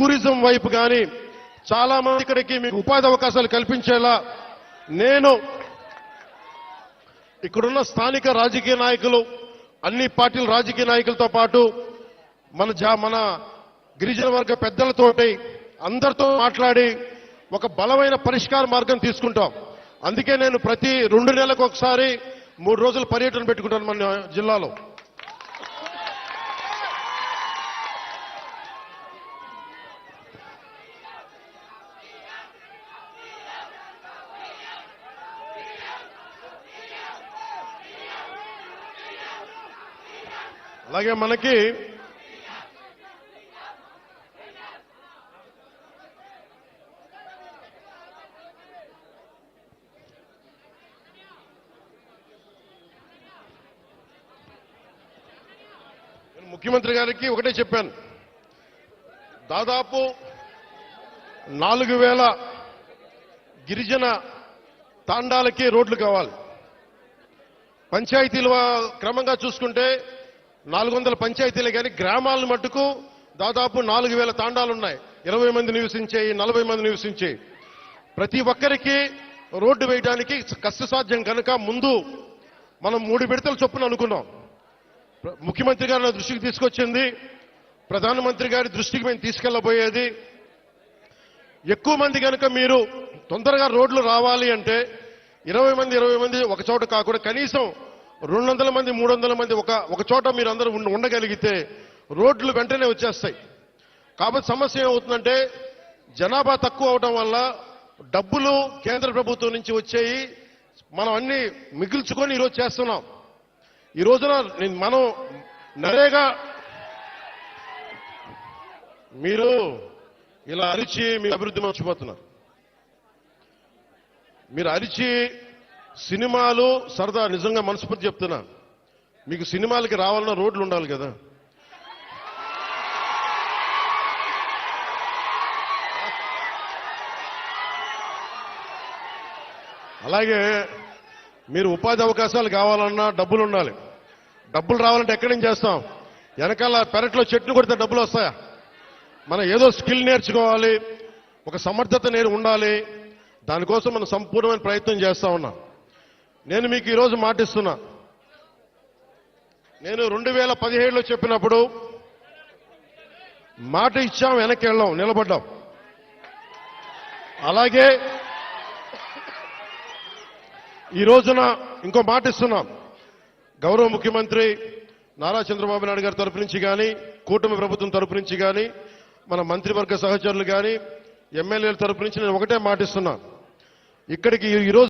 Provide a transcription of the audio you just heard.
Tourism వైపు కానీ చాలా మంది ఇక్కడికి మీకు ఉపాధి అవకాశాలు కల్పించేలా నేను ఇక్కడున్న స్థానిక రాజకీయ నాయకులు అన్ని పార్టీల రాజకీయ నాయకులతో పాటు మన జా మన గిరిజన వర్గ పెద్దలతోటి అందరితో మాట్లాడి ఒక బలమైన పరిష్కార మార్గం తీసుకుంటాం. అందుకే నేను ప్రతి రెండు నెలలకు ఒకసారి మూడు రోజులు పర్యటన పెట్టుకుంటాను మన జిల్లాలో. అలాగే మనకి నేను ముఖ్యమంత్రి గారికి ఒకటే చెప్పాను. దాదాపు నాలుగు వేల గిరిజన తాండాలకి రోడ్లు కావాలి. పంచాయతీలు క్రమంగా చూసుకుంటే నాలుగు వందల పంచాయతీలే కానీ గ్రామాలను మట్టుకు దాదాపు నాలుగు వేల తాండాలు ఉన్నాయి ఇరవై మంది నివసించేవి నలభై మంది నివసించే. ప్రతి ఒక్కరికి రోడ్డు వేయడానికి కష్టసాధ్యం కనుక ముందు మనం మూడు విడతల చొప్పున అనుకున్నాం. ముఖ్యమంత్రి గారు నా దృష్టికి తీసుకొచ్చింది. ప్రధానమంత్రి గారి దృష్టికి మేము తీసుకెళ్ళబోయేది ఎక్కువ మంది కనుక మీరు తొందరగా రోడ్లు రావాలి అంటే ఇరవై మంది ఇరవై మంది ఒక చోట కాకుండా కనీసం రెండు వందల మంది మూడు వందల మంది ఒక ఒక చోట మీరు అందరూ ఉండగలిగితే రోడ్లు వెంటనే వచ్చేస్తాయి. కాబట్టి సమస్య ఏమవుతుందంటే జనాభా తక్కువ అవడం వల్ల డబ్బులు కేంద్ర ప్రభుత్వం నుంచి వచ్చేయి. మనం అన్ని మిగిల్చుకొని ఈరోజు చేస్తున్నాం. ఈ రోజున మనం నరేగా మీరు ఇలా అరిచి మీ అభివృద్ధి మర్చిపోతున్నారు. మీరు అరిచి సినిమాలు సరదా నిజంగా మనస్ఫూర్తి చెప్తున్నా. మీకు సినిమాలకి రావాలన్నా రోడ్లు ఉండాలి కదా. అలాగే మీరు ఉపాధి అవకాశాలు కావాలన్నా డబ్బులు ఉండాలి. డబ్బులు రావాలంటే ఎక్కడి నుంచి చేస్తాం? వెనకాల పెరట్లో చెట్లు కొడితే డబ్బులు వస్తాయా? మనం ఏదో స్కిల్ నేర్చుకోవాలి ఒక సమర్థత నేను ఉండాలి. దానికోసం మనం సంపూర్ణమైన ప్రయత్నం చేస్తా ఉన్నాం. నేను మీకు ఈరోజు మాటిస్తున్నా. నేను రెండు వేల పదిహేడులో చెప్పినప్పుడు మాట ఇచ్చాం వెనక్కి వెళ్ళాం నిలబడ్డాం. అలాగే ఈ రోజున ఇంకో మాట ఇస్తున్నాం. గౌరవ ముఖ్యమంత్రి నారా చంద్రబాబు నాయుడు గారి తరపు నుంచి కానీ కూటమి ప్రభుత్వం తరపు నుంచి కానీ మన మంత్రివర్గ సహచరులు కానీ ఎమ్మెల్యేల తరపు నుంచి నేను ఒకటే మాటిస్తున్నాను ఇక్కడికి ఈ రోజు